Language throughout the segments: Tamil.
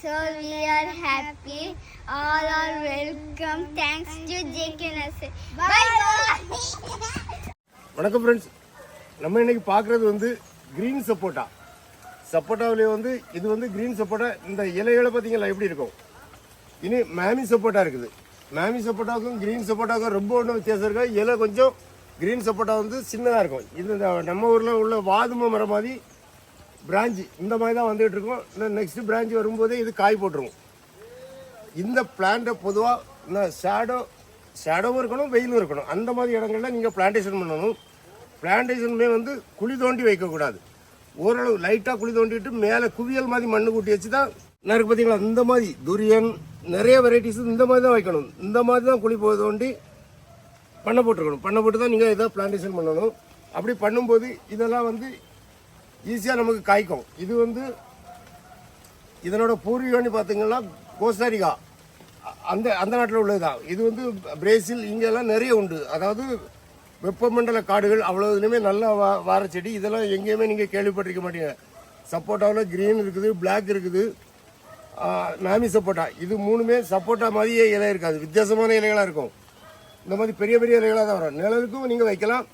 So we are happy. All are welcome. Thanks to JK Bye bye. வணக்கம் ஃப்ரெண்ட்ஸ் நம்ம இன்னைக்கு பார்க்குறது வந்து க்ரீன் சப்போட்டா. சப்போட்டாவிலே வந்து இது வந்து க்ரீன் சப்போட்டா. இந்த இலைகளை பார்த்தீங்களா எப்படி இருக்கும்? இனி மேமி சப்போட்டா இருக்குது. மேமி சப்போட்டாவுக்கும் க்ரீன் சப்போட்டாவுக்கும் ரொம்ப ஒன்றும் வித்தியாசம் இருக்கா? இலை கொஞ்சம் க்ரீன் சப்போட்டா வந்து சின்னதாக இருக்கும். இது இந்த நம்ம ஊரில் உள்ள வாதும மரம் மாதிரி பிரான்ச் இந்த மாதிரி தான் வந்துகிட்டு இருக்கும் இன்னும் நெக்ஸ்ட் பிரான்ச் வரும்போதே இது காய் போட்டுருவோம். இந்த பிளான்ட்டை பொதுவாக இந்த ஷேடோ ஷேடோவும் இருக்கணும் வெயிலும் இருக்கணும். அந்த மாதிரி இடங்கள்ல நீங்கள் பிளான்டேஷன் பண்ணணும். பிளான்டேஷனுமே வந்து குழி தோண்டி வைக்கக்கூடாது. ஓரளவு லைட்டாக குழி தோண்டிட்டு மேலே குவியல் மாதிரி மண்ணு கூட்டி வச்சு தான் இருக்கு பார்த்தீங்களா இந்த மாதிரி துரியன் நிறைய வெரைட்டிஸ் இந்த மாதிரி தான் வைக்கணும். இந்த மாதிரி தான் குழி போய் தோண்டி பண்ண போட்டுருக்கணும். பண்ண போட்டு தான் நீங்கள் இதை பிளான்டேஷன் பண்ணணும். அப்படி பண்ணும்போது இதெல்லாம் வந்து ஈஸியாக நமக்கு காய்க்கும். இது வந்து இதனோட பூர்வீகம்னு பார்த்தீங்கன்னா கோஸ்டாரிகா அந்த அந்த நாட்டில் உள்ளது தான் இது வந்து பிரேசில் இங்கெல்லாம் நிறைய உண்டு. அதாவது வெப்பமண்டல காடுகள் அவ்வளோ இதுலேயுமே நல்ல வா வார செடி. இதெல்லாம் எங்கேயுமே நீங்கள் கேள்விப்பட்டிருக்க மாட்டீங்க. சப்போட்டாவில் க்ரீன் இருக்குது பிளாக் இருக்குது. நாமி சப்போட்டா. இது மூணுமே சப்போட்டா மாதிரியே இலை இருக்காது. வித்தியாசமான இலைகளாக இருக்கும். இந்த மாதிரி பெரிய பெரிய இலைகளாக தான் வரும். நிழலுக்கும் நீங்கள் வைக்கலாம்.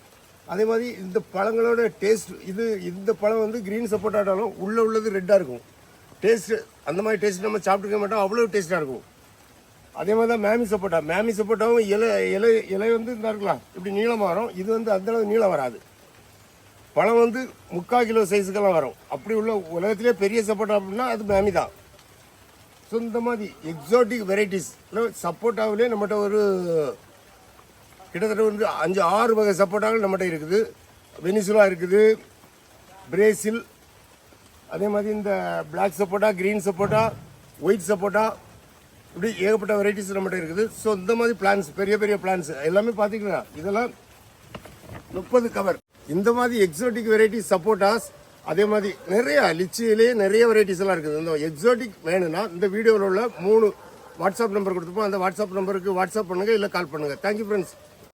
அதே மாதிரி இந்த பழங்களோட டேஸ்ட் இது இந்த பழம் வந்து க்ரீன் சப்போட்டாட்டாலும் உள்ளே உள்ளது ரெட்டாக இருக்கும். டேஸ்ட் அந்த மாதிரி டேஸ்ட் நம்ம சாப்பிட்டுக்க மாட்டோம் அவ்வளோ டேஸ்ட்டாக இருக்கும். அதே மாதிரி தான் மேமி சப்போட்டா மேமி சப்போட்டாவும் இலை இலை இலை வந்து இந்த இருக்கலாம். இப்படி நீளமாக வரும் இது வந்து அந்தளவு நீளம் வராது. பழம் வந்து முக்கால் கிலோ சைஸுக்கெல்லாம் வரும். அப்படி உள்ள உலகத்திலே பெரிய சப்போட்டா அப்படின்னா அது மேமி தான். ஸோ இந்த மாதிரி எக்ஸாட்டிக் வெரைட்டிஸ் சப்போட்டாவிலே நம்மகிட்ட ஒரு கிட்டத்தட்ட வந்து அஞ்சு ஆறு வகை சப்போட்டாக்கள் நம்மகிட்ட இருக்குது. வெனிசுலா இருக்குது பிரேசில் அதே மாதிரி இந்த பிளாக் சப்போட்டா க்ரீன் சப்போட்டா ஒயிட் சப்போட்டா இப்படி ஏகப்பட்ட வெரைட்டிஸ் நம்மகிட்ட இருக்குது. ஸோ இந்த மாதிரி பிளான்ஸ் பெரிய பெரிய பிளான்ஸ் எல்லாமே பார்த்தீங்கன்னா இதெல்லாம் முப்பது கவர் இந்த மாதிரி எக்ஸோட்டிக் வெரைட்டிஸ் சப்போட்டாஸ் அதே மாதிரி நிறைய லிச்சியிலேயே நிறைய வெரைட்டிஸ் எல்லாம் இருக்குது. இந்த எக்ஸோட்டிக் வேணும்னா இந்த வீடியோவில் உள்ள மூணு வாட்ஸ்அப் நம்பர் கொடுத்துப்போம். அந்த வாட்ஸ்அப் நம்பருக்கு வாட்ஸ்அப் பண்ணுங்கள் இல்லை கால் பண்ணுங்கள் தேங்க்யூ ஃப்ரெண்ட்ஸ்